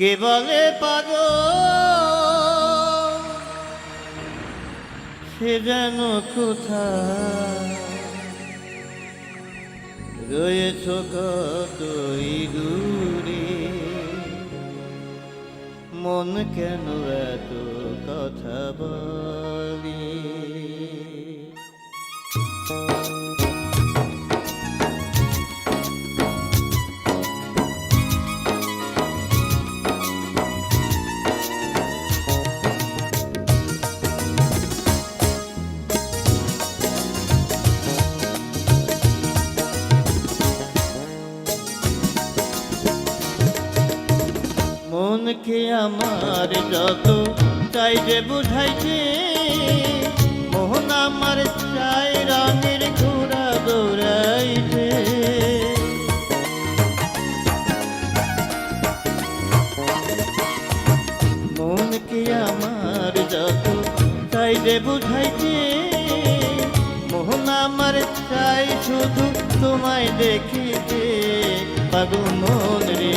কে বলে পাগ সে যেন কোথায়? রয়েছ কতই দূরে? মন কেন এত কথা বলি? মনকে আমার যত চাই যে বুঝাইছে, মোহন আমার চাই রঙের ঘোড়া দৌড়াইছে। মনকে আমার যত চাই যে বুঝাইছে, মোহন আমার চাই শুধু তোমায় দেখিতে। পাগল মন রে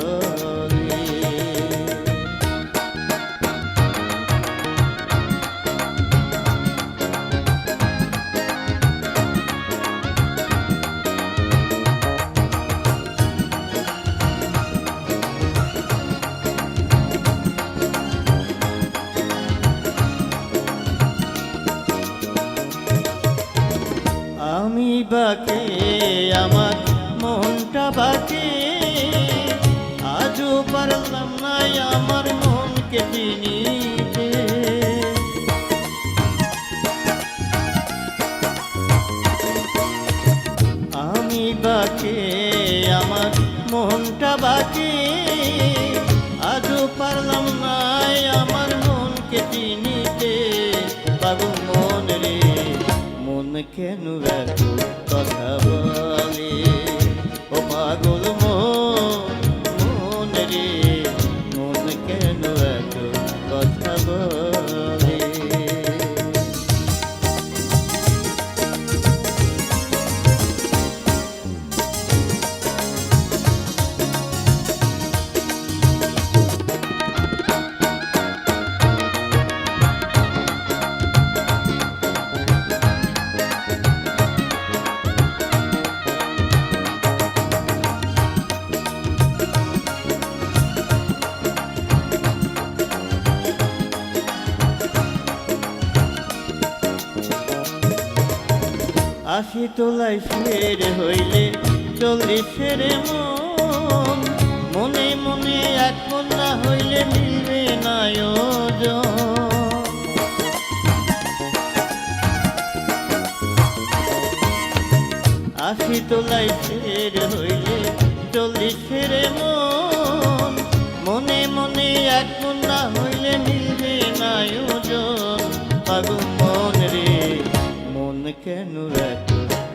আমি বাকে, আমার মনটা বাকে। আজও পারলাম না আমার মনকে চিনিতে আমি বাকে, আমার মনটা বাকে। কেন এত কথা বলে আশি তোলাই ফের হইলে চল্লিশের মন। মনে মনে এক না হইলে মিলবে না। আশি তোলাই ফের হইলে চল্লিশের মন। মনে মনে এক না হইলে মিলবে না ওজন পাগল মন রে। কেন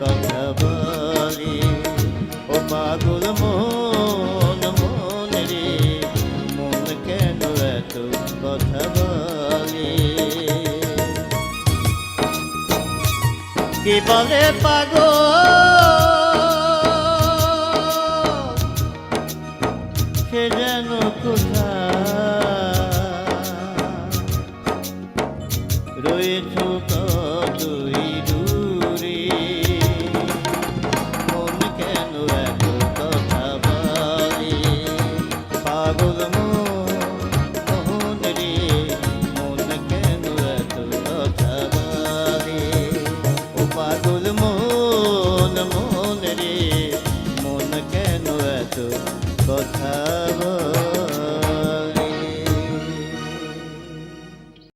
কথা ও পাগল মন মন রে, মন কেন এত কথা বলি পাগল? যেন কোথায়